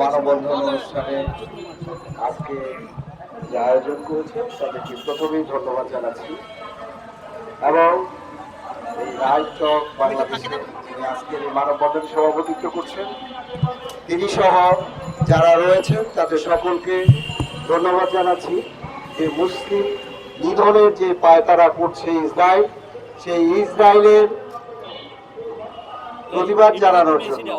মানববন্ধন অনুষ্ঠানে আজকে যে আয়োজন করেছেন, তাদেরকে প্রথমেই ধন্যবাদ জানাচ্ছি। এবং এই রায়চক বাংলাদেশে যিনি আজকের এই মানববন্ধন সভাপতিত্ব করছেন, তিনি সহ যারা রয়েছেন, তাদের সকলকে ধন্যবাদ জানাচ্ছি। যে মুসলিম নিধনের যে পায়তারা করছে ইসরায়েল, সেই ইসরায়েলের প্রতিবাদ জানানোর জন্য।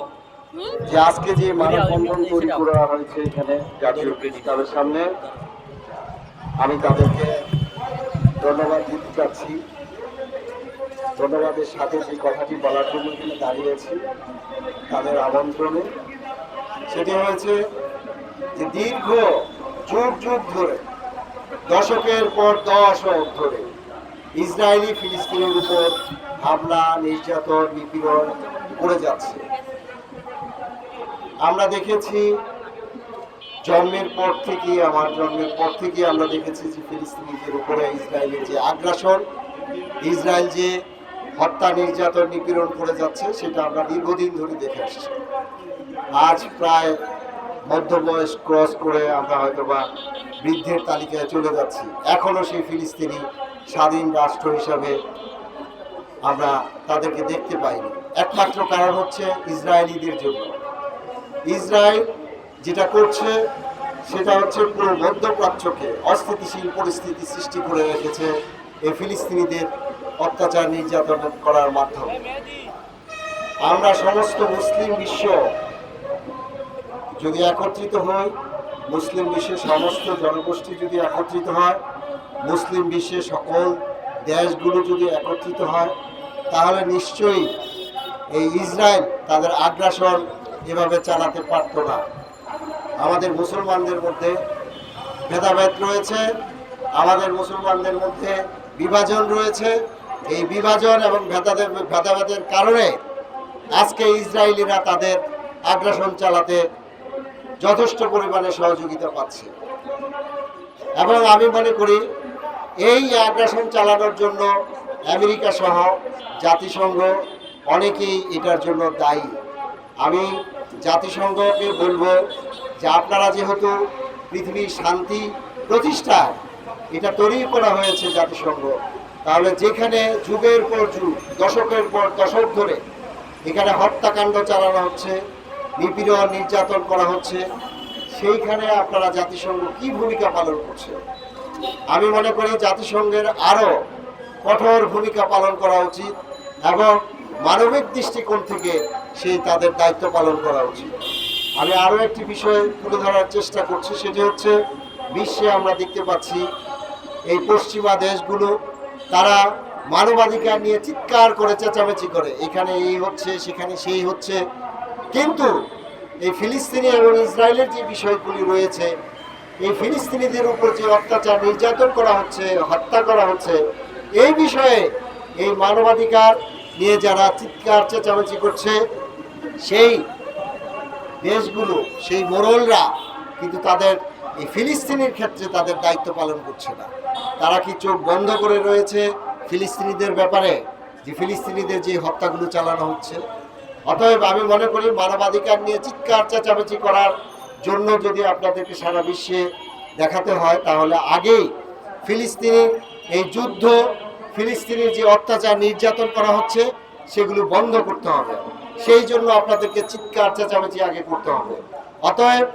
যে আজকে যে মানববন্ধন তৈরি করা হয়েছে এখানে জাতীয় ক্লাবের সামনে, আমি তাদেরকে ধন্যবাদ দিতে চাচ্ছি। ধন্যবাদের সাথে যে কথাটি বলার জন্য এখানে দাঁড়িয়েছি তাদের আমন্ত্রণে। সেটি হয়েছে যে দীর্ঘ, যুগ যুগ ধরে, দশকের পর দশক ধরে ইসরায়েলি ফিলিস্তিনের উপর হামলা, নির্যাতন, নিপীড়ন করে যাচ্ছে। আমরা দেখেছি জন্মের পর থেকে আমার জন্মের পর থেকে আমরা দেখেছি যে ফিলিস্তিনিদের উপরে ইসরায়েলের যে আগ্রাসন, ইসরায়েল যে হত্যা নির্যাতন নিপীড়ন করে যাচ্ছে, সেটা আমরা দীর্ঘদিন ধরে দেখে আসছি। আজ প্রায় মধ্যবয়স ক্রস করে আমরা হয়তো বা বৃদ্ধের তালিকায় চলে যাচ্ছি। এখনও সেই ফিলিস্তিনি স্বাধীন রাষ্ট্র হিসাবে আমরা তাদেরকে দেখতে পাইনি। একমাত্র কারণ হচ্ছে ইসরায়েলিদের জন্য। ইসরায়েল যেটা করছে, সেটা হচ্ছে পুরো মধ্যপ্রাচ্যকে অস্থিতিশীল পরিস্থিতি সৃষ্টি করে রেখেছে এই ফিলিস্তিনিদের অত্যাচার নির্যাতন করার মাধ্যমে। আমরা সমস্ত মুসলিম বিশ্ব যদি একত্রিত হই, মুসলিম বিশ্বের সমস্ত জনগোষ্ঠী যদি একত্রিত হয়, মুসলিম বিশ্বের সকল দেশগুলো যদি একত্রিত হয়, তাহলে নিশ্চয়ই এই ইসরায়েল তাদের আগ্রাসন এভাবে চালাতে পারত না। আমাদের মুসলমানদের মধ্যে ভেদাভেদ রয়েছে, আমাদের মুসলমানদের মধ্যে বিভাজন রয়েছে। এই বিভাজন এবং ভেদাভেদ, ভেদাভেদের কারণে আজকে ইসরায়েলিরা তাদের আগ্রাসন চালাতে যথেষ্ট পরিমাণে সহযোগিতা পাচ্ছে। এবং আমি মনে করি, এই আগ্রাসন চালানোর জন্য আমেরিকা সহ জাতিসংঘ অনেকেই এটার জন্য দায়ী। আমি জাতিসংঘকে বলব যে আপনারা যেহেতু পৃথিবীর শান্তি প্রতিষ্ঠা, এটা তৈরি করা হয়েছে জাতিসংঘ, তাহলে যেখানে যুগের পর যুগ, দশকের পর দশক ধরে এখানে হত্যাকাণ্ড চালানো হচ্ছে, নিপীড়ন নির্যাতন করা হচ্ছে, সেইখানে আপনারা জাতিসংঘ কি ভূমিকা পালন করছে? আমি মনে করি জাতিসংঘের আরও কঠোর ভূমিকা পালন করা উচিত এবং মানবিক দৃষ্টিকোণ থেকে সেই তাদের দায়িত্ব পালন করা উচিত। আমি আরও একটি বিষয় তুলে ধরার চেষ্টা করছি, সেটি হচ্ছে বিশ্বে আমরা দেখতে পাচ্ছি এই পশ্চিমা দেশগুলো, তারা মানবাধিকার নিয়ে চিৎকার করে, চেঁচামেচি করে, এখানে এই হচ্ছে, সেখানে সেই হচ্ছে। কিন্তু এই ফিলিস্তিনি এবং ইসরায়েলের যে বিষয়গুলি রয়েছে, এই ফিলিস্তিনিদের উপর যে অত্যাচার নির্যাতন করা হচ্ছে, হত্যা করা হচ্ছে, এই বিষয়ে এই মানবাধিকার নিয়ে যারা চিৎকার, চেঁচামেচি করছে, সেই দেশগুলো, সেই মোড়লরা কিন্তু তাদের এই ফিলিস্তিনির ক্ষেত্রে তাদের দায়িত্ব পালন করছে না। তারা কি চোখ বন্ধ করে রয়েছে ফিলিস্তিনিদের ব্যাপারে, যে ফিলিস্তিনিদের যে হত্যাগুলো চালানো হচ্ছে? অতএব আমি মনে করি মানবাধিকার নিয়ে চিৎকার, চেঁচামেচি করার জন্য যদি আপনাদেরকে সারা বিশ্বে দেখাতে হয়, তাহলে আগেই ফিলিস্তিনি এই যুদ্ধ ফিলিস্তিনির যে অত্যাচার নির্যাতন করা হচ্ছে, সেগুলো বন্ধ করতে হবে। সেই জন্য আপনাদেরকে চিৎকার, চেঁচামেচি আগে করতে হবে। অতএব